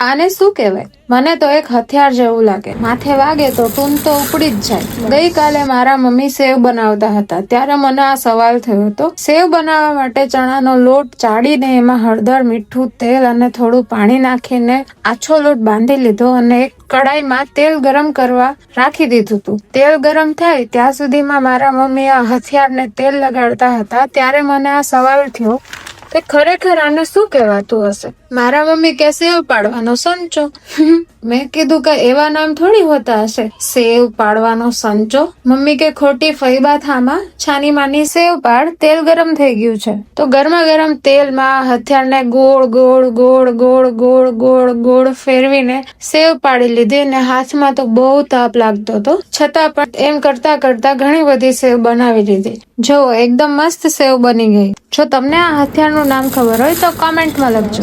આને શું કહેવાય? મને તો એક હથિયાર જેવું લાગે. માથે વાગે તો ટૂન તો ઉપડી જ જાય. ગઈકાલે મારા મમ્મી સેવ બનાવતા હતા. ત્યારે મને આ સવાલ થયો હતો. સેવ બનાવવા માટે ચણાનો લોટ ચાળીને એમાં હળદર, મીઠું, તેલ અને થોડું પાણી નાખીને આછો લોટ બાંધી લીધો અને એક કડાઈમાં તેલ ગરમ કરવા રાખી દીધું હતું તેલ ગરમ થાય ત્યાં સુધીમાં મારા મમ્મી આ હથિયારને તેલ લગાડતા હતા. ત્યારે મને આ સવાલ થયો કે ખરેખર આને શું કહેવાતું હશે? મારા મમ્મી કે સેવ પાડવાનો સંચો. મેં કીધું કે એવા નામ થોડી હોતા હશે. સેવ પાડવાનો સંચો? મમ્મી કે ખોટી ફૈબા થામાં છાની માની સેવ પાડ, તેલ ગરમ થઈ ગયું છે. તો ગરમા ગરમ તેલમાં હથિયારને ગોળ ગોળ ગોળ ગોળ ગોળ ગોળ ગોળ ફેરવીને સેવ પાડી લીધી અને હાથમાં તો બહુ તાપ લાગતો હતો. છતાં પણ એમ કરતા કરતા ઘણી બધી સેવ બનાવી લીધી. જો, એકદમ મસ્ત સેવ બની ગઈ. જો તમને આ હથિયારનું નામ ખબર હોય તો કોમેન્ટમાં લખજો.